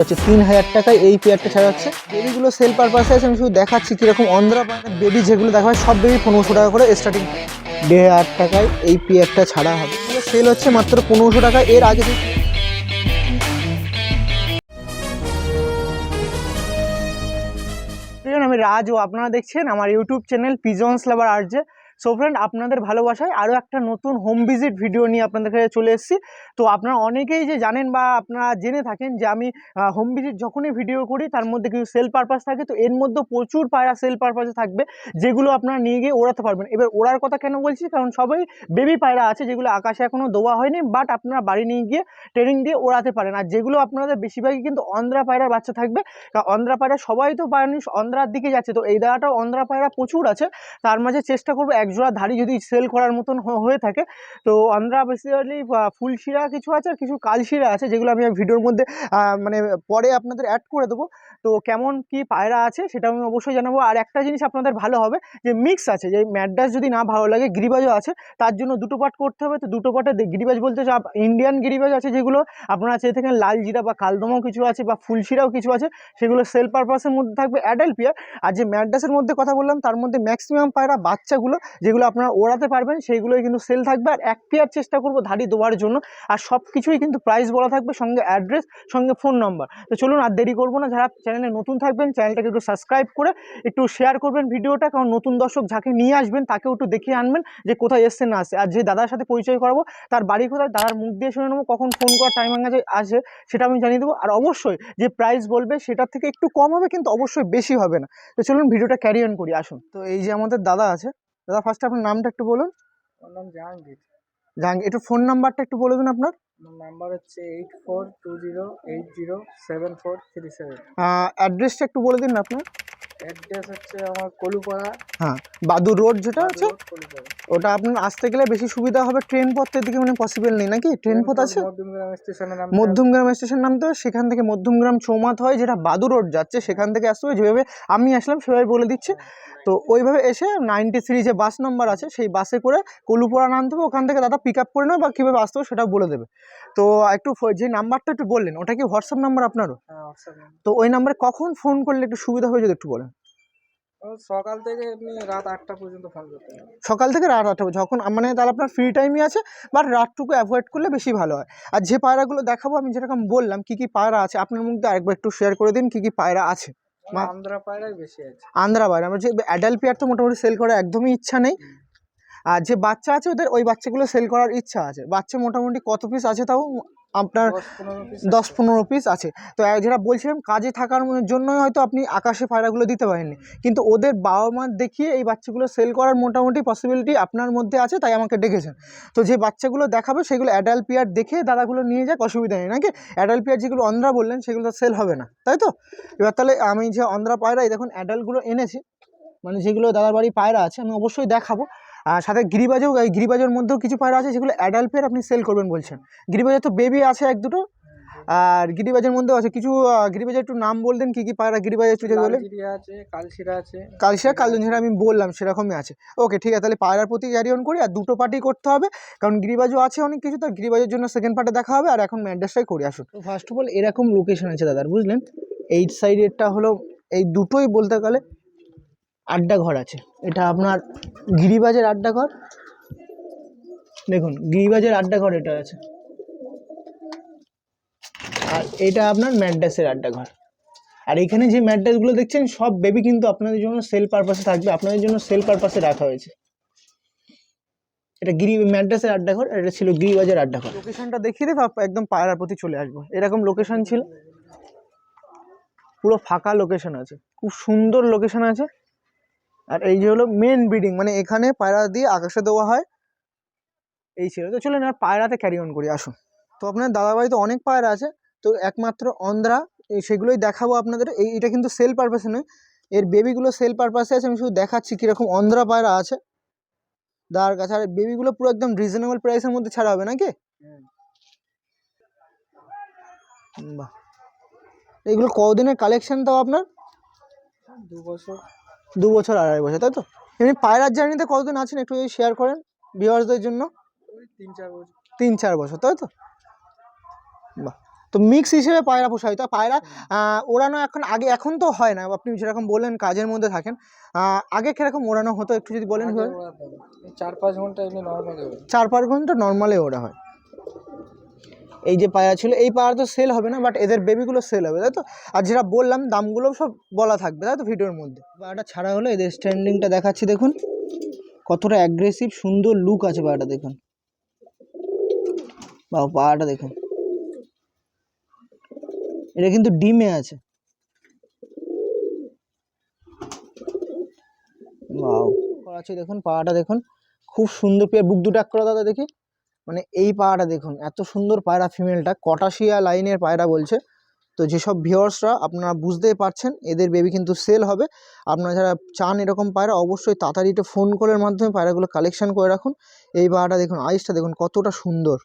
হচ্ছে তিন হাজার টাকায় এই পেয়ারটা ছাড়া হচ্ছে। বেবিগুলো সেল পারপাসে আছে, আমি শুধু দেখাচ্ছি কীরকম অন্ধ্রা বেবি যেগুলো দেখা হয়, সব বেবি পনেরোশো টাকা করে স্টার্টিং দেড় হাজার টাকায় এই পেয়ারটা ছাড়া হবে। সেল হচ্ছে মাত্র পনেরোশো টাকা, এর আগে আমি রাজ ও আপনারা দেখছেন আমার YouTube channel pigeons lover RJ so friend আপনাদের ভালোবাসায় আরও একটা নতুন হোম ভিজিট ভিডিও নিয়ে আপনাদের কাছে চলে এসেছি। তো আপনারা অনেকেই যে জানেন বা আপনারা জেনে থাকেন যে আমি হোম ভিজিট যখনই ভিডিও করি, তার মধ্যে কিছু সেল পারপাস থাকে, তো এর মধ্যে প্রচুর পায়রা সেল পারপাসে থাকবে, যেগুলো আপনারা নিয়ে গিয়ে ওড়াতে পারবেন। এবার ওড়ার কথা কেন বলছি? কারণ সবাই বেবি পায়রা আছে, যেগুলো আকাশে এখনও দেওয়া হয়নি বাট আপনারা বাড়ি নিয়ে গিয়ে ট্রেনিং দিয়ে ওড়াতে পারেন। আর যেগুলো আপনাদের বেশিরভাগই কিন্তু অন্ধ্রা পায়রার বাচ্চা থাকবে অন্ধ্রা পায়রা সবাই তো মানুষ অন্ধ্রার দিকে যাচ্ছে, তো এই জায়গাটাও অন্ধ্রা পায়রা প্রচুর আছে। তার মাঝে চেষ্টা করব একজোড়া ধাড়ি যদি সেল করার মতন হয়ে থাকে, তো অন্ধ্রা বেসিক্যালি ফুলশিরা কিছু আছে আর কিছু কালশিরা আছে, যেগুলো আমি ভিডিওর মধ্যে মানে পরে আপনাদের অ্যাড করে দেবো। তো কেমন কি পায়রা আছে সেটা আমি অবশ্যই জানাব। আর একটা জিনিস আপনাদের ভালো হবে, যে মিক্স আছে, যে ম্যাড্রাস যদি না ভালো লাগে, গিরিবাজও আছে, তার জন্য দুটো পাট করতে হবে। তো দুটো পাটে গিরিবাজ বলতে ইন্ডিয়ান গিরিবাজ আছে যেগুলো, আপনারা চেয়ে থাকেন লাল জিরা বা কালদমাও কিছু আছে বা ফুলশিরাও কিছু আছে, সেগুলো সেল পারপাসের মধ্যে থাকবে। অ্যাডাল্ট আর যে ম্যাড্রাসের মধ্যে কথা বললাম, তার মধ্যে ম্যাক্সিমাম পায়রা বাচ্চাগুলো যেগুলো আপনারা ওড়াতে পারবেন, সেইগুলোই কিন্তু সেল থাকবে। আর এক পেয়ার চেষ্টা করব ধাড়ি দেওয়ার জন্য। আর সব কিছুই কিন্তু প্রাইস বলা থাকবে, সঙ্গে অ্যাড্রেস সঙ্গে ফোন নাম্বার তো চলুন আর দেরি করব না। যারা চ্যানেলে নতুন থাকবেন চ্যানেলটাকে একটু সাবস্ক্রাইব করে একটু শেয়ার করবেন ভিডিওটা। কারণ নতুন দর্শক যাকে নিয়ে আসবেন, তাকেও একটু দেখিয়ে আনবেন যে কোথায় এসছে না আসে আর যে দাদার সাথে পরিচয় করাবো, তার বাড়ি কোথায় দাদার মুখ দিয়ে শুনে নেব, কখন ফোন করার টাইম আছে সেটা আমি জানিয়ে দেবো। আর অবশ্যই যে প্রাইস বলবে, সেটার থেকে একটু কম হবে, কিন্তু অবশ্যই বেশি হবে না। তো চলুন ভিডিওটা ক্যারি অন করি, আসুন। তো এই যে আমাদের দাদা আছে দাদা ফার্স্ট আপনার নামটা একটু বলুন। আমার নাম জাহাঙ্গীর। জাহাঙ্গীর একটু ফোন নাম্বারটা একটু বলে দিন আপনার। নাম্বার হচ্ছে eight four two zero eight zero seven four three seven অ্যাড্রেসটা একটু বলে দিন না আপনার। অ্যাড্রেস হচ্ছে আমার কলুপাড়া। হ্যাঁ বাদুর রোড যেটা আছে ওটা আপনার আসতে গেলে বেশি সুবিধা হবে ট্রেন পথের দিকে মানে পসিবল নেই নাকি? ট্রেন পথ আছে? মধ্যমগ্রাম স্টেশনের নাম মধ্যমগ্রাম স্টেশন নামতে হবে সেখান থেকে মধ্যমগ্রাম চৌমাথ হয় যেটা বাদুর রোড যাচ্ছে সেখান থেকে আসতে হবে যেভাবে আমি আসলাম সেভাবে বলে দিচ্ছে। তো ওইভাবে এসে নাইনটি থ্রি যে বাস নাম্বার আছে সেই বাসে করে কলুপোড়া নামতে হবে ওখান থেকে দাদা পিক আপ করে নেবে বা কীভাবে আসতে হবে সেটাও বলে দেবে। তো একটু যে নাম্বারটা একটু বললেন ওটা কি হোয়াটসঅ্যাপ নাম্বার আপনারও? হ্যাঁ। তো ওই নাম্বারে কখন ফোন করলে একটু সুবিধা হয়ে যদি একটু বলেন সকাল থেকে আপনি রাত আটটা পর্যন্ত ফোন করতে সকাল থেকে রাত আটটা। যখন মানে তাহলে আপনার ফ্রি টাইমই আছে বাট রাতটুকু অ্যাভয়েড করলে বেশি ভালো হয়। আর যে পায়রাগুলো দেখাবো আমি যেরকম বললাম কী কী পায়রা আছে আপনার মধ্যে আরেকবার একটু শেয়ার করে দিন কী কী পায়রা আছে। পায়রাই বেশি আছে। আন্ধ্রা পায়রা আমার যে অ্যাডাল্ট পেয়ার তো মোটামুটি সেল করার একদমই ইচ্ছা নেই। আর যে বাচ্চা আছে ওদের ওই বাচ্চাগুলো সেল করার ইচ্ছা আছে। বাচ্চা মোটামুটি কত পিস আছে তাও আপনার দশ পনেরো পিস আছে। তো যেটা বলছিলাম কাজে থাকার জন্যই হয়তো আপনি আকাশে পায়রাগুলো দিতে পারেননি। কিন্তু ওদের বাবা মা দেখিয়ে এই বাচ্চাগুলো সেল করার মোটামুটি পসিবিলিটি আপনার মধ্যে আছে তাই আমাকে ডেকেছেন। তো যে বাচ্চাগুলো দেখাবে সেগুলো অ্যাডাল্ট পিয়ার দেখে দাদাগুলো নিয়ে যাক অসুবিধা নেই। নাকি? অ্যাডাল্ট পিয়ার যেগুলো অন্ধ্রা বললেন সেগুলো তো সেল হবে না। তাই তো? এবার তাহলে আমি যে অন্ধ্রা পায়রা এই দেখুন অ্যাডাল্টগুলো এনেছি। মানে যেগুলো দাদার বাড়ি পায়রা আছে আমি অবশ্যই দেখাবো। সাথে গিরিবাজও এই গিরিবাজের মধ্যেও কিছু পায়রা আছে যেগুলো অ্যাডাল্ট পেয়ার আপনি সেল করবেন বলছেন। গিরিবাজের তো বেবি আছে এক দুটো আর গিরিবাজের মধ্যেও আছে। কিছু গিরিবাজের একটু নাম বলতেন কী কী পায়রা গিরিবাজের একটু যদি বলেন। লালজিরিয়া আছে কালশিরা আছে। কালশিরা আমি বললাম সেরকমই আছে। ওকে ঠিক আছে তাহলে পায়রার প্রতি ক্যারি অন করি আর দুটো পার্টি করতে হবে কারণ গিরিবাজও আছে অনেক কিছু তো গিরিবাজের জন্য সেকেন্ড পার্টে দেখা হবে আর এখন ম্যাড্রেসটাই করে আসুন। তো ফার্স্ট অফ অল এরকম লোকেশন আছে দাদার বুঝলেন? এই সাইডেরটা হলো এই দুটোই বলতে গেলে আড্ডা ঘর আছে। এটা আপনার গিরিবাজের আড্ডা ঘর। দেখুন, গিরিবাজের আড্ডা ঘর এটা আছে। আর এটা আপনার ম্যাড্রাসের আড্ডা ঘর। আর এখানে যে ম্যাট্রেসগুলো দেখছেন, সব বেবি কিন্তু আপনাদের জন্য সেল পারপাসে থাকবে। আপনাদের জন্য সেল পারপাসে রাখা হয়েছে। এটা গিরি, ম্যাড্রাসের আড্ডা ঘর এটা ছিল গিরিবাজের আড্ডা ঘর। লোকেশনটা দেখিয়ে দেবো একদম পায়রার প্রতি চলে আসব। এরকম লোকেশন ছিল। পুরো ফাঁকা লোকেশন আছে। খুব সুন্দর লোকেশন আছে। আর এই যে হলো মেন ব্রিডিং মানে এখানে পায়রা দিয়ে আকাশে দেওয়া হয়। এই ছিল। তো চলেন আর পায়রাতে ক্যারি অন করি, আসুন। তো আপনার দাদাবাড়িতে অনেক পায়রা আছে। তো একমাত্র অন্ধ্রা সেগুলোই দেখাবো আপনাদের। এই, এটা কিন্তু সেল পারপাসে নয়। এর বেবিগুলো সেল পারপাসে আছে। আমি শুধু দেখাচ্ছি কীরকম অন্ধ্রা পায়রা আছে। দাঁড় কাছে আর বেবিগুলো পুরো একদম রিজনেবল প্রাইসের মধ্যে ছাড়া হবে, নাকি। বাহ। এগুলো কদিনের কালেকশন তাও আপনার? দু বছর। দু বছর আড়াই বছর তাই তো? এমনি পায়রার জার্নিতে কতদিন আছেন একটু যদি শেয়ার করেন ভিউয়ার্সদের জন্য? তিন চার বছর। তিন চার বছর তাই তো? বাহ! তো মিক্স হিসেবে পায়রা পোষা হয় তো পায়রা ওড়ানো এখন আগে এখন তো হয় না। আপনি যেরকম বললেন কাজের মধ্যে থাকেন আগে কীরকম ওড়ানো হতো একটু যদি বলেন চার পাঁচ ঘণ্টা এমনি নর্মালি চার পাঁচ ঘণ্টা নর্মালে ওড়া হয়। এই যে পায়রা ছিল, এই পায়রা তো সেল হবে না বাট এদের বেবিগুলো সেল হবে, তাই তো? আর যেটা বললাম দামগুলো সব বলা থাকবে, তাই তো ভিডিওর মধ্যে? পায়রাটা ছাড়া হলো এদের স্ট্যান্ডিংটা দেখাচ্ছি, দেখুন। কতটা অ্যাগ্রেসিভ সুন্দর লুক আছে পায়রাটা দেখুন। বা পায়রাটা দেখুন। এটা কিন্তু ডিমে আছে। বাও আছে, দেখুন পায়রাটা দেখুন। খুব সুন্দর পেয়ার বুক দুটো এক করে দাদা দেখি। মানে এই পায়রাটা দেখুন এত সুন্দর পায়রা ফিমেলটা কটাশিয়া লাইনের পায়রা বলছে। তো যেসব ভিউয়ার্সরা আপনারা বুঝতেই পারছেন এদের বেবি কিন্তু সেল হবে। আপনারা যারা চান এরকম পায়রা অবশ্যই তাড়াতাড়িটা ফোন কলের মাধ্যমে পায়রাগুলো কালেকশন করে রাখুন। এই পায়রাটা দেখুন আইসটা দেখুন কতটা সুন্দর।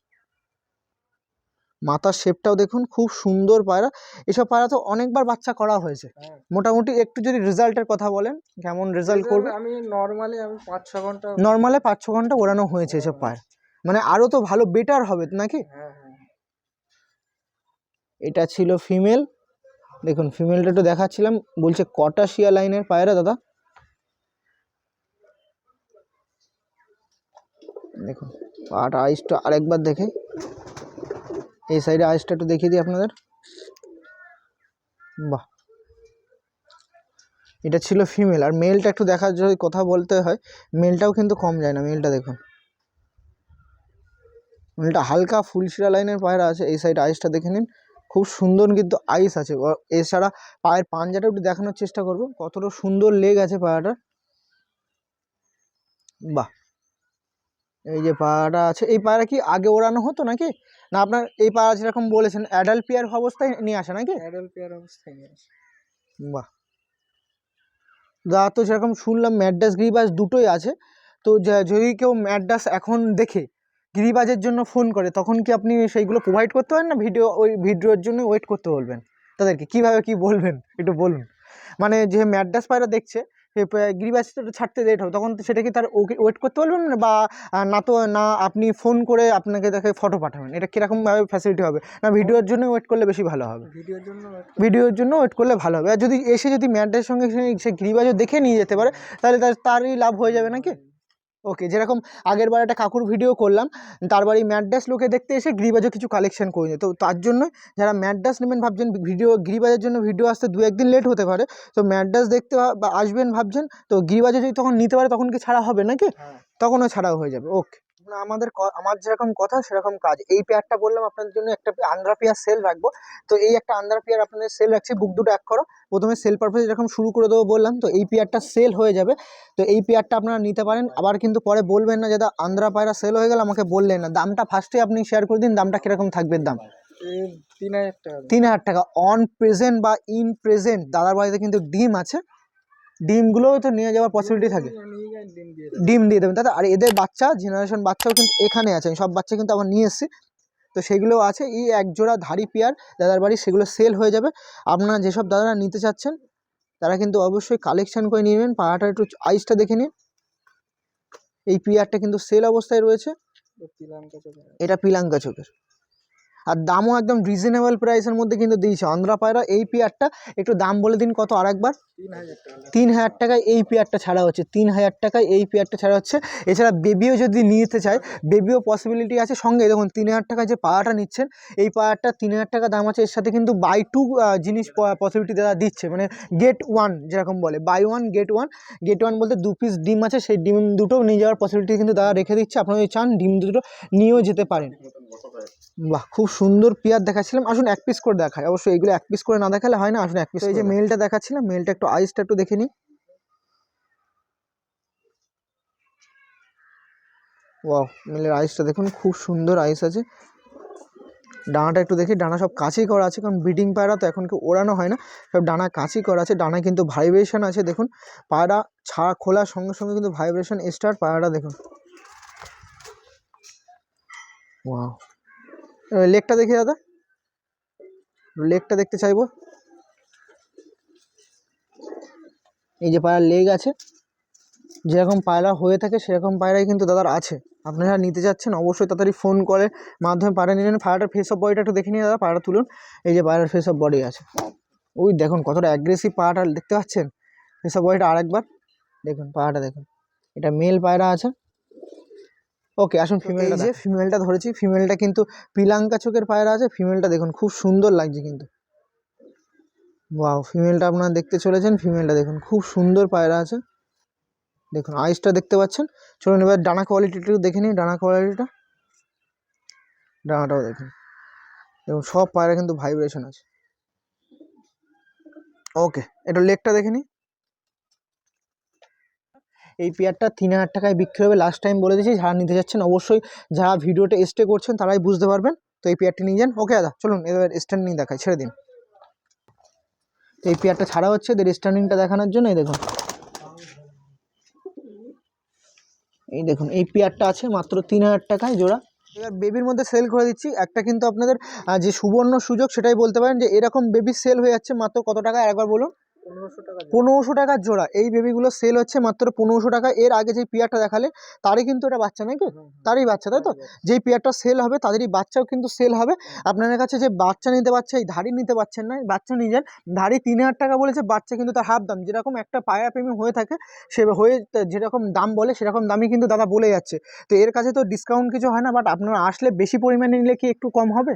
মাথার শেপটাও দেখুন খুব সুন্দর পায়রা। এসব পায়রা তো অনেকবার বাচ্চা করা হয়েছে। হ্যাঁ। মোটামুটি একটু যদি রেজাল্টের কথা বলেন কেমন রেজাল্ট করবে? আমি নর্মালি আমি পাঁচ ছ ঘণ্টা নর্মালে পাঁচ ছ ঘণ্টা ওড়ানো হয়েছে এসব পায়রা। মানে আরও তো ভালো বেটার হবে নাকি? হ্যাঁ হ্যাঁ। এটা ছিল ফিমেল দেখুন ফিমেলটা একটু দেখাচ্ছিলাম। বলছে কটাশিয়া লাইনের পায়রা দাদা। দেখুন পাটা আইসটা আরেকবার দেখে। এই সাইডে আইসটা একটু দেখিয়ে দিই আপনাদের। বাহ! এটা ছিল ফিমেল আর মেলটা একটু দেখার যদি কথা বলতে হয়। মেলটাও কিন্তু কম যায় না মেলটা দেখুন। মেলটা হালকা ফুলশিরা লাইনের পায়রা আছে এই সাইড আইসটা দেখে নিন। খুব সুন্দর কিন্তু আইস আছে। এছাড়া পায়ের পাঞ্জাটা একটু দেখানোর চেষ্টা করব। কতটা সুন্দর লেগ আছে পায়রাটার বাহ! এই যে পায়রাটা আছে এই পায়রা কি আগে ওড়ানো হতো নাকি? না আপনার এই পায়রা যেরকম বলেছেন অ্যাডাল্ট পেয়ার অবস্থায় নিয়ে আসে নাকি? অ্যাডাল্ট পেয়ার অবস্থায় নিয়ে আসে। বাহ! যা তো সেরকম শুনলাম ম্যাডাস গ্রিবাস দুটোই আছে। তো যদি কেউ ম্যাডাস এখন দেখে গ্রিবাজের জন্য ফোন করে তখন কি আপনি সেইগুলো প্রোভাইড করতে পারেন না? ভিডিও ওই ভিডিওর জন্য ওয়েট করতে বলবেন? তাদেরকে কীভাবে কি বলবেন? একটু বলুন। মানে যে ম্যাড্রাস পায়রা দেখছে গ্রিবাস ছাড়তে লেট হবে তখন সেটা কি তার ওকে ওয়েট করতে বলবেন বা না তো না আপনি ফোন করে আপনাকে তাকে ফটো পাঠাবেন? এটা কীরকমভাবে ফ্যাসিলিটি হবে? না ভিডিওর জন্য ওয়েট করলে বেশি ভালো হবে? ভিডিওর জন্য ভিডিওর জন্য ওয়েট করলে ভালো হবে। আর যদি এসে যদি ম্যাটের সঙ্গে সে সে গিরিবাজও দেখে নিয়ে যেতে পারে তাহলে তার তারই লাভ হয়ে যাবে নাকি? ওকে যেরকম আগের বার একটা কাকুর ভিডিও করলাম তার বাড়ি ম্যাডাস লোকে দেখতে এসে গিরিবাজও কিছু কালেকশন করে নিয়ে। তো তার জন্য যারা ম্যাড্রাস নেবেন ভাবছেন ভিডিও গিরিবাজের জন্য ভিডিও আসতে দু একদিন লেট হতে পারে। তো ম্যাডাস দেখতে বা- আসবেন ভাবছেন তো গিরিবাজে যদি তখন নিতে পারে তখন কি ছাড়া হবে নাকি? তখন তখনও ছাড়াও হয়ে যাবে। ওকে না আমাদের আমার যেরকম কথা সেরকম কাজ। এই পেয়ারটা বললাম আপনাদের জন্য একটা আন্দ্রা পেয়ার সেল রাখব। তো এই একটা আন্দ্রা পেয়ার আপনাদের সেল রাখছি বুক দুটো এক করো। প্রথমে সেল পারপাস যেরকম শুরু করে দেবো বললাম তো এই পেয়ারটা সেল হয়ে যাবে। তো এই পেয়ারটা আপনারা নিতে পারেন। আবার কিন্তু পরে বলবেন না যে আন্দ্রা পায়রা সেল হয়ে গেল আমাকে বললেন না। দামটা ফার্স্টে আপনি শেয়ার করে দিন দামটা কীরকম থাকবে দাম? তিন হাজার টাকা। তিন হাজার টাকা। অন প্রেজেন্ট বা ইন প্রেজেন্ট দাদার বাড়িতে কিন্তু ডিম আছে। ডিমগুলোও তো নিয়ে যাওয়ার পসিবিলিটি থাকে। ডিম দিয়ে দেবেন দাদা আর এদের বাচ্চা জেনারেশন বাচ্চাও কিন্তু এখানে আছে সব বাচ্চা কিন্তু আবার নিয়ে এসেছি। তো সেগুলোও আছে এই এক জোড়া ধাড়ি পেয়ার দাদার বাড়ি সেগুলো সেল হয়ে যাবে। আপনারা যেসব দাদারা নিতে চাচ্ছেন তারা কিন্তু অবশ্যই কালেকশান করে নিয়ে নেবেন পাড়াটা একটু আইসটা দেখে নিন। এই পেয়ারটা কিন্তু সেল অবস্থায় রয়েছে। এটা পিলাঙ্কা চোখের। আর দামও একদম রিজনেবল প্রাইসের মধ্যে কিন্তু দিয়েছে। অন্ধ্রা পায়রা এই পেয়ারটা একটু দাম বলে দিন কত আরেকবার? তিন হাজার তিন হাজার টাকায় এই পেয়ারটা ছাড়া হচ্ছে, তিন হাজার টাকায় এই পেয়ারটা ছাড়া হচ্ছে। এছাড়া বেবিও যদি নিতে চায় বেবিও পসিবিলিটি আছে সঙ্গে। দেখুন, তিন হাজার টাকায় যে পায়াটা নিচ্ছেন, এই পায়ারটা তিন হাজার টাকা দাম আছে। এর সাথে কিন্তু বাই টু জিনিস পসিবিলিটি তারা দিচ্ছে। মানে গেট ওয়ান যেরকম বলে buy one get one get one বলতে দু পিস ডিম আছে, সেই ডিম দুটো নিয়ে যাওয়ার পসিবিলিটি কিন্তু তারা রেখে দিচ্ছে। আপনারা চান, ডিম দুটো নিয়েও যেতে পারেন। বাহ খুব সুন্দর পেয়ার দেখাচ্ছিলাম। আসুন এক পিস করে দেখায় অবশ্যই এইগুলো এক পিস করে না দেখালে হয় না। আসুন এক পিস এই যে মেলটা দেখাচ্ছিলাম মেলটা একটু আইসটা একটু দেখে নিই। ওয়াও মেলের আইসটা দেখুন খুব সুন্দর আইস আছে। ডানাটা একটু দেখি ডানা সব কাছেই করা আছে কারণ ব্রিডিং পায়রা তো এখন কেউ ওড়ানো হয় না। সব ডানা কাছেই করা আছে ডানায় কিন্তু ভাইব্রেশন আছে দেখুন। পায়রা ছাড়া খোলার সঙ্গে সঙ্গে কিন্তু ভাইব্রেশন স্টার্ট পায়রাটা দেখুন। ওয়াও লেগটা দেখি দাদা। লেকটা দেখতে চাইব। এই যে পায়ের লেগ আছে, যেরকম পায়রা হয়ে থাকে সেরকম পায়রাই কিন্তু দাদার আছে। আপনারা নিতে যাচ্ছেন, অবশ্যই তাড়াতাড়ি ফোন করে মাধ্যমে পায়রা নিলেন পায়রাটার ফেস অফ বডিটা একটু দেখে নিয়ে দাদা, পায়রা তুলুন। এই যে পায়রার ফেস অফ বডি আছে। ওই দেখুন কতটা অ্যাগ্রেসিভ পায়রাটা দেখতে পাচ্ছেন? ফেস অফ বডিটা আরেকবার। দেখুন পায়রাটা দেখুন। এটা মেল পায়রা আছে। ওকে আসুন ফিমেলটা যে ফিমেলটা ধরেছি ফিমেলটা কিন্তু পিলাঙ্কা চোখের পায়রা আছে ফিমেলটা দেখুন খুব সুন্দর লাগছে কিন্তু। ওয়াও ফিমেলটা আপনারা দেখতে চলেছেন ফিমেলটা দেখুন খুব সুন্দর পায়রা আছে। দেখুন আইসটা দেখতে পাচ্ছেন। চলুন এবার ডানা কোয়ালিটিটা দেখে নিই ডানা কোয়ালিটিটা ডানাটাও দেখুন। দেখুন সব পায়রা কিন্তু ভাইব্রেশন আছে। ওকে এটা লেগটা দেখে নিই। এই পেয়ারটা তিন হাজার টাকায় বিক্রি হবে। লাস্ট টাইম বলে দিয়েছি, যারা নিতে যাচ্ছেন অবশ্যই, যারা ভিডিওটা স্টে করছেন তারাই বুঝতে পারবেন। তো এই পেয়ারটি নিয়ে যান। ওকে দাদা, চলুন এবার স্ট্যান্ডিং দেখায় ছেড়ে দিন। তো এই পেয়ারটা ছাড়া হচ্ছে, এদের স্ট্যান্ডিংটা দেখানোর জন্য, এই দেখুন। এই দেখুন, এই পেয়ারটা আছে মাত্র তিন হাজার টাকায় জোড়া। এবার বেবির মধ্যে সেল করে দিচ্ছি। একটা কিন্তু আপনাদের যে সুবর্ণ সুযোগ, সেটাই বলতে পারেন যে এরকম বেবি সেল হয়ে যাচ্ছে। মাত্র কত টাকা একবার বলুন। পনেরোশো টাকা জোড়া। পনেরোশো টাকার জোড়া। এই বেবিগুলো সেল হচ্ছে মাত্র পনেরোশো টাকা। এর আগে যে পেয়ারটা দেখালে তারই কিন্তু এটা বাচ্চা নাকি। তারই বাচ্চা তাই তো? যেই পেয়ারটা সেল হবে তাদেরই বাচ্চাও কিন্তু সেল হবে। আপনাদের কাছে যে বাচ্চা নিতে পারছে এই ধাড়ি নিতে পারছেন না বাচ্চা নিয়ে যান। ধাড়ি তিন হাজার টাকা বলেছে বাচ্চা কিন্তু তার হাফ দাম। যেরকম একটা পায়রা প্রেমী হয়ে থাকে সে হয়ে যেরকম দাম বলে সেরকম দামই কিন্তু দাদা বলে যাচ্ছে। তো এর কাছে তো ডিসকাউন্ট কিছু হয় না বাট আপনারা আসলে বেশি পরিমাণে নিলে কি একটু কম হবে?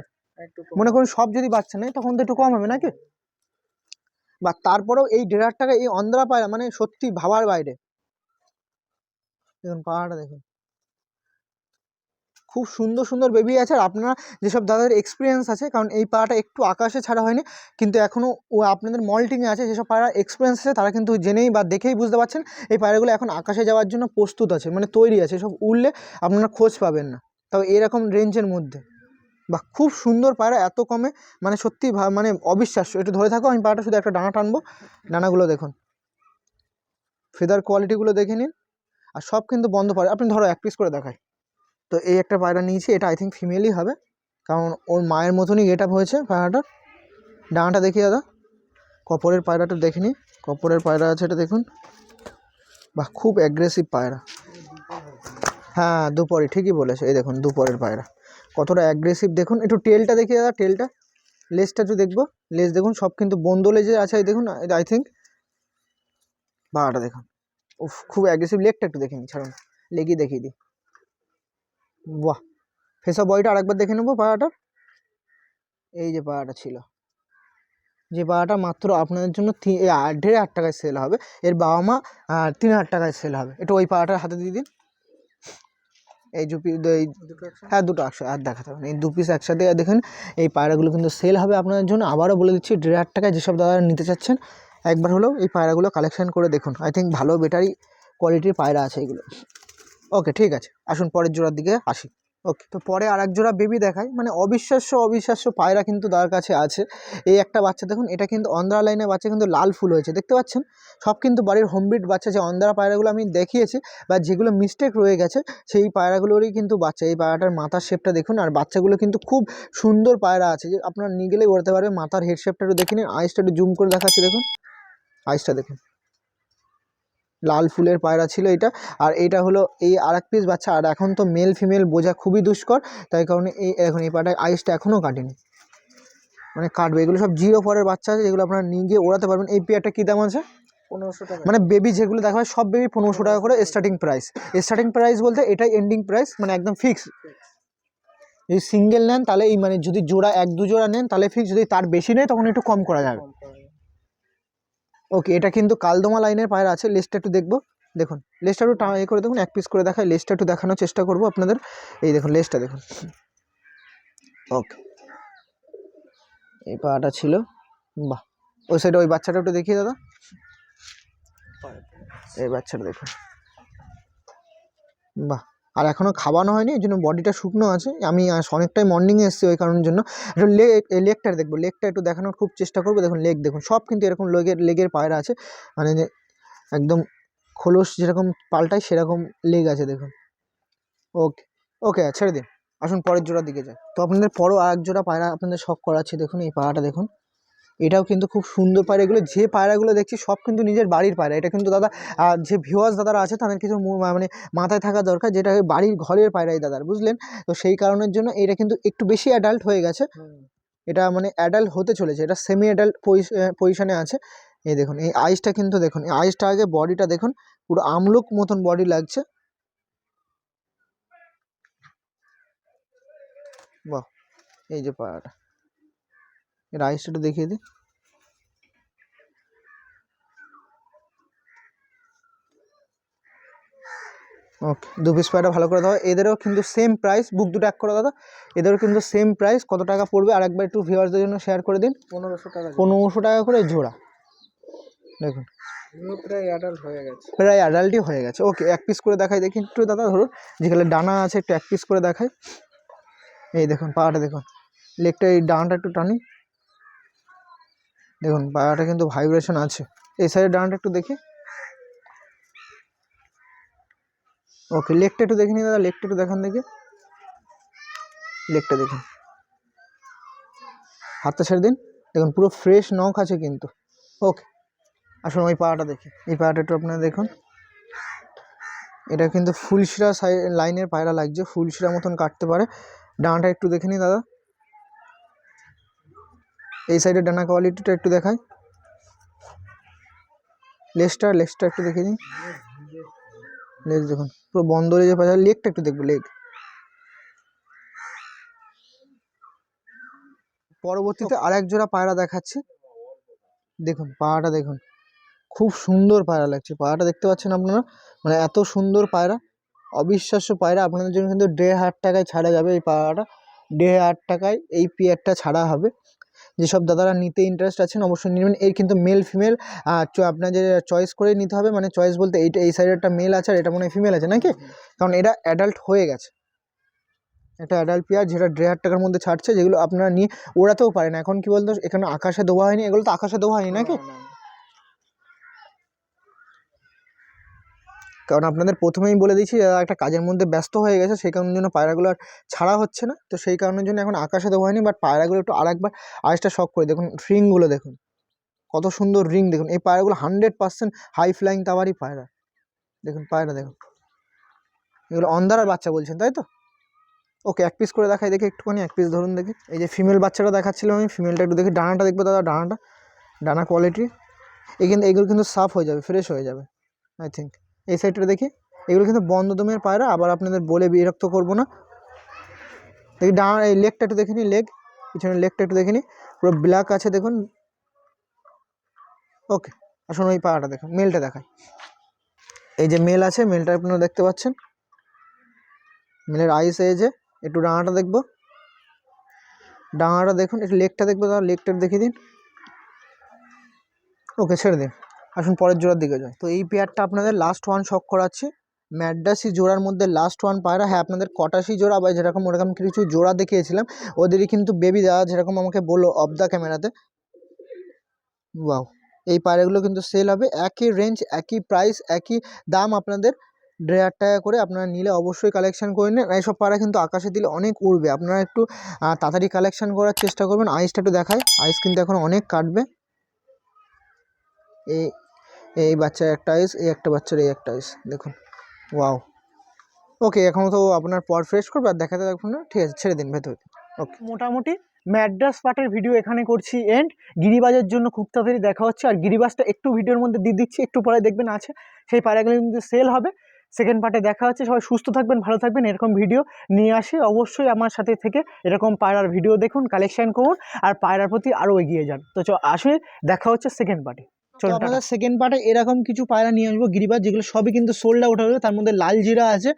মনে করুন সব যদি বাচ্চা নেয় তখন তো একটু কম হবে নাকি? বা তারপরেও এই দেড় হাজার টাকা এই অন্ধ্রা পায়রা মানে সত্যি ভাবার বাইরে। দেখুন পাহাড়টা দেখুন। খুব সুন্দর সুন্দর বেবি আছে। আর আপনারা যেসব দাদাদের এক্সপিরিয়েন্স আছে, কারণ এই পাড়াটা একটু আকাশে ছাড়া হয়নি, কিন্তু এখনও ও আপনাদের মল্টিংয়ে আছে, যেসব পায়রা এক্সপিরিয়েন্স আছে, তারা কিন্তু জেনেই বা দেখেই বুঝতে পারছেন, এই পায়রাগুলো এখন আকাশে যাওয়ার জন্য প্রস্তুত আছে মানে তৈরি আছে। সব উড়লে আপনারা খোঁজ পাবেন না। তবে এরকম রেঞ্জের মধ্যে। বা খুব সুন্দর পায়রা, এত কমে মানে সত্যি মানে অবিশ্বাস্য। একটু ধরে থাকো, আমি পায়রাটা শুধু একটা ডানা টানবো। ডানাগুলো দেখুন। ফেদার কোয়ালিটিগুলো দেখে নিন। আর সব কিন্তু বন্ধ পারে আপনি ধরো এক পিস করে দেখায় তো এই একটা পায়রা নিয়েছি, এটা আই থিঙ্ক ফিমেলই হবে। কারণ ওর মায়ের মতনই গেট আপ হয়েছে পায়রাটার ডানাটা দেখি দাদা কপরের পায়রাটা দেখে নিই। কপরের পায়রা আছে এটা দেখুন। বাহ, খুব অ্যাগ্রেসিভ পায়রা। হ্যাঁ দুপরে ঠিকই বলেছে। এই দেখুন, দুপরের পায়রা। কতটা অ্যাগ্রেসিভ দেখুন একটু টেলটা দেখি দাদা টেলটা লেজটা একটু দেখব। লেজ দেখুন সব কিন্তু বন্ধ লেজে আছে দেখুন আই থিঙ্ক পায়রাটা দেখুন। উফ খুব অ্যাগ্রেসিভ লেগটা একটু দেখে নিই ছাড়ুন। লেগই দেখিয়ে দিই। বাহ! ফেসা বয়টা আরেকবার দেখে নেব পায়রাটার এই যে পাড়াটা ছিল। যে পাড়াটা মাত্র আপনাদের জন্য তি- এ, আ- দেড় হাজার টাকায় সেল হবে। এর বাবা মা তিন হাজার টাকায় সেল হবে। একটু ওই পাড়াটার হাতে দিয়ে দিন। এই জুপি এই? হ্যাঁ দুটো একশো আর দেখাতে হবে এই দু পিস একসাথে দেখেন এই পায়রাগুলো কিন্তু সেল হবে আপনাদের জন্য। আবারও বলে দিচ্ছি দেড় হাজার টাকায় যেসব দাদারা নিতে চাচ্ছেন একবার হলেও এই পায়রাগুলো কালেকশান করে দেখুন। আই থিঙ্ক ভালো বেটারি কোয়ালিটির পায়রা আছে এগুলো। ওকে ঠিক আছে। আসুন পরের জোড়ার দিকে আসি। ওকে তো পরে আর জোড়া বেবি দেখায় মানে অবিশ্বাস্য অবিশ্বাস্য পায়রা কিন্তু তার কাছে আছে। এই একটা বাচ্চা দেখুন, এটা কিন্তু অন্ধ্রা লাইনের বাচ্চা কিন্তু লাল ফুল হয়েছে। দেখতে পাচ্ছেন? সব কিন্তু বাড়ির হোমবিট বাচ্চা, যে অন্ধ্রা পায়রাগুলো আমি দেখিয়েছি, বা যেগুলো মিস্টেক রয়ে গেছে, সেই পায়রাগুলোরই কিন্তু বাচ্চা। এই পায়রাটার মাথার শেপটা দেখুন, আর বাচ্চাগুলো কিন্তু খুব সুন্দর পায়রা আছে। যে আপনারা নিয়ে গেলেই পারবে মাথার হেড শেপটা একটু দেখে নিন আইসটা একটু জুম করে দেখাচ্ছি দেখুন। আইসটা দেখুন। লাল ফুলের পায়রা ছিল এটা। আর এটা হলো এই আর এক পিস বাচ্চা। আর এখন তো মেল ফিমেল বোঝা খুবই দুষ্কর। তাই কারণে এই এখন এই পায়রাটার আইসটা এখনও কাটেনি। মানে কাটবে। এগুলো সব জিরো ফরের বাচ্চা আছে। যেগুলো আপনারা নিয়ে গিয়ে ওড়াতে পারবেন। এই পেয়ারটা কী দাম আছে? পনেরোশো টাকা। মানে বেবি যেগুলো দেখা হয় সব বেবি পনেরোশো টাকা করে স্টার্টিং প্রাইস স্টার্টিং প্রাইস বলতে এটাই এন্ডিং প্রাইস মানে একদম ফিক্স যদি সিঙ্গেল নেন তাহলে এই মানে যদি জোড়া এক দু জোড়া নেন তাহলে ফিক্স যদি তার বেশি নেয় তখন একটু কম করা যাবে। ওকে এটা কিন্তু কালদমা লাইনের পায়ের আছে লিস্টটা একটু দেখব। দেখুন লেসটা একটু টা- এ করে দেখুন, এক পিস করে দেখায় লেসটা একটু দেখানোর চেষ্টা করব আপনাদের। এই দেখুন লেসটা দেখুন। ওকে এই পাটা ছিল, বাহ। ওই সাইডে ওই বাচ্চাটা একটু দেখিয়ে দাদা। এই বাচ্চাটা দেখুন। বাহ। আর এখনও খাওয়ানো হয়নি এই জন্য বডিটা শুকনো আছে। আমি অনেকটাই মর্নিংয়ে এসেছি ওই কারণের জন্য। একটু লেগ লেগটা দেখব লেগটা একটু দেখানোর খুব চেষ্টা করব। দেখুন লেগ দেখুন, সব কিন্তু এরকম লেগের লেগের পায়রা আছে। মানে একদম খোলস যেরকম পাল্টায়, সেরকম লেগ আছে, দেখুন। ওকে ওকে, ছেড়ে দিন। আসুন পরের জোড়ার দিকে যাই। তো আপনাদের পরও আর এক জোড়া পায়রা আপনাদের শখ করাচ্ছি, দেখুন, এই পায়রাটা দেখুন। এটাও কিন্তু খুব সুন্দর পায়রা। এগুলো যে পায়রাগুলো দেখছি সব কিন্তু নিজের বাড়ির পায়রা। এটা কিন্তু দাদা যে ভিওয়ার্স দাদারা আছে তাদের কিছু মানে মাথায় থাকা দরকার যেটা বাড়ির ঘরের পায়রাই দাদার, বুঝলেন? তো সেই কারণের জন্য এটা কিন্তু একটু বেশি অ্যাডাল্ট হয়ে গেছে। এটা মানে অ্যাডাল্ট হতে চলেছে। এটা সেমি অ্যাডাল্ট পজিশনে আছে। এই দেখুন, এই আইসটা কিন্তু দেখুন, এই আইসটা আগে বডিটা দেখুন, পুরো আমলুক মতন বডি লাগছে। বাহ, এই যে পায়রাটা। এর আইসটা দেখিয়ে দিই। ওকে দু পিস পায়রা ভালো করে দাও এদেরও কিন্তু সেম প্রাইস বুক দুটো এক করে দাদা। এদেরও কিন্তু সেম প্রাইস কত টাকা পড়বে? আর একবার একটু ভিউয়ার্সদের জন্য শেয়ার করে দিন। পনেরোশো টাকা পনেরোশো টাকা করে জোড়া। দেখুন। প্রায় অ্যাডাল্ট হয়ে গেছে। প্রায় অ্যাডাল্টই হয়ে গেছে। ওকে এক পিস করে দেখাই। দেখি একটু দাদা ধরুন। যেখানে ডানা আছে একটু এক পিস করে দেখাই। এই দেখুন পাটা দেখুন। লেগটা এই ডানাটা একটু টানি। দেখুন পায়াটা কিন্তু ভাইব্রেশন আছে। এই সাইডের ডানাটা একটু দেখি। ওকে লেগটা একটু দেখে নি দাদা লেগটা একটু দেখান দেখি। লেগটা দেখুন। হাতটা ছেড়ে দিন। দেখুন, পুরো ফ্রেশ নখ আছে কিন্তু। ওকে আসুন ওই পাড়াটা দেখি। এই পাড়াটা একটু আপনারা দেখুন। এটা কিন্তু ফুলশিরা সাই লাইনের পায়রা লাগছে। ফুলশিরা মতন কাটতে পারে। ডানাটা একটু দেখে নি দাদা। এই সাইডে ডানা কোয়ালিটিটা একটু দেখাই। লেজটা লেজটা একটু দেখে নিন লেজ দেখুন, পুরো বন্ধ হয়ে যে পায়রা লেগটা একটু দেখব, লেগ। পরবর্তীতে আরেক জোড়া পায়রা দেখাচ্ছি। দেখুন পায়রাটা দেখুন। খুব সুন্দর পায়রা লাগছে। পায়রাটা দেখতে পাচ্ছেন আপনারা? মানে এত সুন্দর পায়রা। অবিশ্বাস্য পায়রা। আপনাদের জন্য কিন্তু দেড় হাজার টাকায় ছাড়া যাবে এই পায়রাটা দেড় হাজার টাকায় এই পেয়ারটা ছাড়া হবে। যেসব দাদারা নিতে ইন্টারেস্ট আছেন অবশ্যই নেবেন। এর কিন্তু মেল ফিমেল আপনাদের চয়েস করে নিতে হবে। মানে চয়েস বলতে এইটা এই সাইডে একটা মেল আছে আর এটা মনে হয় ফিমেল আছে, নাকি? কারণ এটা অ্যাডাল্ট হয়ে গেছে। একটা অ্যাডাল্ট পেয়ার যেটা দেড় হাজার টাকার মধ্যে ছাড়ছে, যেগুলো আপনারা নিয়ে ওড়াতেও পারেন এখন কি বলতো? এখানে আকাশে দেওয়া হয়নি। এগুলো তো আকাশে দেওয়া হয়নি, নাকি না, না, না। কারণ আপনাদের প্রথমেই বলে দিয়েছি যারা একটা কাজের মধ্যে ব্যস্ত হয়ে গেছে, সেই কারণের জন্য পায়রাগুলো আর ছাড়া হচ্ছে না। তো সেই কারণের জন্য এখন আকাশে দেওয়া হয়নি বাট পায়রাগুলো একটু আরেকবার আইসটা শখ করে দেখুন, রিংগুলো দেখুন। কত সুন্দর রিং দেখুন, এই পায়রাগুলো হান্ড্রেড পার্সেন্ট হাই ফ্লাইং তাওয়ারই পায়রা। দেখুন পায়রা দেখুন। এগুলো অন্ধারার বাচ্চা বলছেন, তাই তো? ওকে, এক পিস করে দেখাই, দেখি একটুখানি, এক পিস ধরুন দেখি। এই যে ফিমেল বাচ্চাটা দেখাচ্ছিলাম আমি ফিমেলটা একটু দেখি ডানাটা দেখব দাদা, ডানাটা, ডানা কোয়ালিটি এই কিন্তু, এগুলো কিন্তু সাফ হয়ে যাবে ফ্রেশ হয়ে যাবে আই থিঙ্ক এই সাইডটা দেখি। এগুলো কিন্তু বন্ধ দমের পায়রা, আবার আপনাদের বলে বিরক্ত করব না। দেখি ডান, এই লেগটা একটু দেখে নি লেগ পিছনে লেগটা একটু দেখে নি। পুরো ব্ল্যাক আছে দেখুন। ওকে, আসুন ওই পাড়াটা দেখুন, মেলটা দেখায় এই যে মেল আছে, মেলটা আপনারা দেখতে পাচ্ছেন। মেলের আইস এই যে, একটু ডাঙাটা দেখব। ডাঙাটা দেখুন, একটু লেগটা দেখব, তাহলে লেগটা দেখিয়ে দিন। ওকে, ছেড়ে দিন। আসুন পরের জোড়ার দিকে যাই। তো এই পেয়ারটা আপনাদের লাস্ট ওয়ান শখ করাচ্ছি। ম্যাডাসি জোড়ার মধ্যে লাস্ট ওয়ান পায়রা হ্যাঁ আপনাদের কটাশি জোড়া বা যেরকম ওরকম কিছু জোড়া দেখিয়েছিলাম, ওদেরই কিন্তু বেবি দেওয়া যেরকম আমাকে বলল অফ দ্য ক্যামেরাতে ওয়াও এই পায়রাগুলো কিন্তু সেল হবে, একই রেঞ্জ একই প্রাইস একই দাম আপনাদের দেড় হাজার টাকা করে আপনারা নিলে অবশ্যই কালেকশান করে নেন। এইসব পায়রা কিন্তু আকাশে দিলে অনেক উড়বে। আপনারা একটু তাড়াতাড়ি কালেকশান করার চেষ্টা করবেন। আইসটা একটু দেখায় আইস কিন্তু এখন অনেক কাটবে। এই এই বাচ্চার একটা আইস এই একটা বাচ্চার এই একটা আইস দেখুন ওয়াও ওকে এখন তো আপনার পর ফ্রেশ করবে, আর দেখাতে দেখুন না, ঠিক আছে, ছেড়ে দিন ভেতর। ওকে মোটামুটি ম্যাড্রাস পাটের ভিডিও এখানে করছি এন্ড গিরিবাজের জন্য খুব তাড়াতাড়ি দেখা হচ্ছে, আর গিরিবাজটা একটু ভিডিওর মধ্যে দিয়ে দিচ্ছি, একটু পরে দেখবেন আছে, সেই পায়রাগুলো কিন্তু সেল হবে। সেকেন্ড পার্টে দেখা হচ্ছে, সবাই সুস্থ থাকবেন, ভালো থাকবেন, এরকম ভিডিও নিয়ে আসি। অবশ্যই আমার সাথে থেকে এরকম পায়রার ভিডিও দেখুন কালেকশান করুন, আর পায়রার প্রতি আরও এগিয়ে যান। তো চ আসলে দেখা হচ্ছে সেকেন্ড পার্টে চলো আপনাদের সেকেন্ড পার্টে এরকম কিছু পায়রা নিয়ে আসব গিরিবার যেগুলো সবই কিন্তু সোল্ড আউট হবে তার মধ্যে লাল জিরা আছে